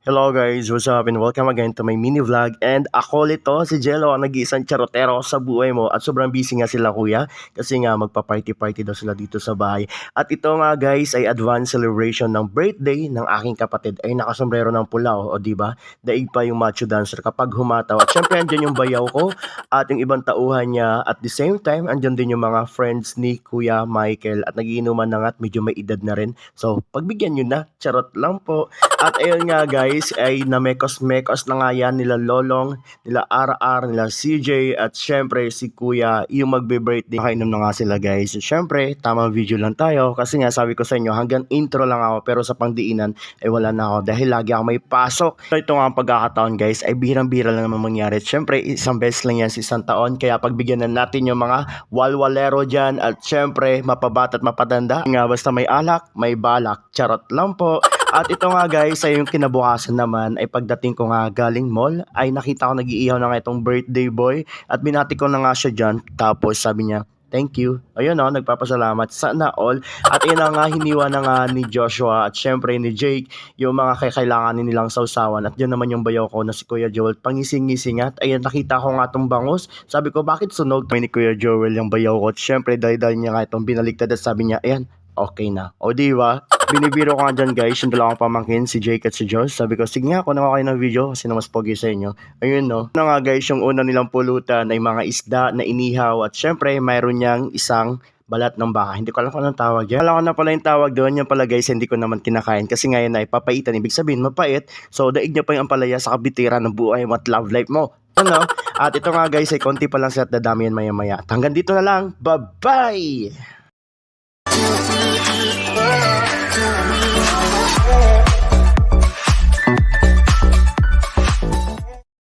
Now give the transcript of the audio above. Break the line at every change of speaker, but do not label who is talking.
Hello guys, what's up? And welcome again to my mini vlog. And ako lito si Jello ang nag-iisang charotero sa buhay mo. At sobrang busy nga sila kuya. Kasi nga magpa-party-party daw sila dito sa bahay. At ito nga guys ay advance celebration ng birthday ng aking kapatid. Ay nakasombrero ng pula o di ba? Daig pa yung macho dancer. Kapag humataw at syempre andyan yung bayaw ko at yung ibang tauhan niya. At the same time andyan din yung mga friends ni Kuya Michael. At nagiinuman na nga at medyo may edad na rin. So pagbigyan nyo na. Charot lang po at ayun nga guys, ay namekos-mekos na nga yan nila Lolong, nila RR, nila CJ, at syempre si Kuya, yung magbe-birthday. Nakainom na nga sila guys. Syempre, tamang video lang tayo kasi nga sabi ko sa inyo, hanggang intro lang ako pero sa pangdiinan ay wala na ako dahil lagi ako may pasok. So ito nga ang pagkakataon guys, ay bihirang-bihira lang naman mangyari. Syempre, isang beses lang yan sa isang taon kaya pagbigyan na natin yung mga walwalero dyan at syempre, mapabat at mapadanda. Nga basta may alak, may balak. Charot lang po. At ito nga guys, ay yung kinabukasan naman ay pagdating ko nga galing mall, ay nakita ko nag-iihaw na nga itong birthday boy at binati ko na nga siya dyan. Tapos sabi niya, thank you. Ayun o, nagpapasalamat. Sana all. At yun na nga, hiniwa na nga ni Joshua at syempre ni Jake yung mga kakailanganin nilang sausawan. At yun naman yung bayaw ko na si Kuya Joel. Pangising-ngising at ayun, nakita ko nga itong bangus. Sabi ko, bakit sunog? May ni Kuya Joel yung bayaw ko. At syempre, dahil niya nga itong binaliktad at sabi niya, ayan, okay na. O di ba? Binibiro ko nga dyan guys, yung dalawang pamangkin, si Jake at si Josh. Sabi ko, sige nga, ko kayo ng video kasi na mas pogi sa inyo. Ayun no. Ano nga guys, yung una nilang pulutan ay mga isda na inihaw at syempre mayroon niyang isang balat ng baka. Hindi ko alam kung anong tawag yan. Alam ko na pala yung tawag doon. Yung pala guys, hindi ko naman kinakain. Kasi ngayon ay papaitan. Ibig sabihin, mapait. So, daig niyo pa yung ampalaya sa kabitira ng buhay mo at love life mo. Ano? At ito nga guys, ay konti pa lang sa at dadami yan maya maya. At hanggang dito na lang. Bye-bye!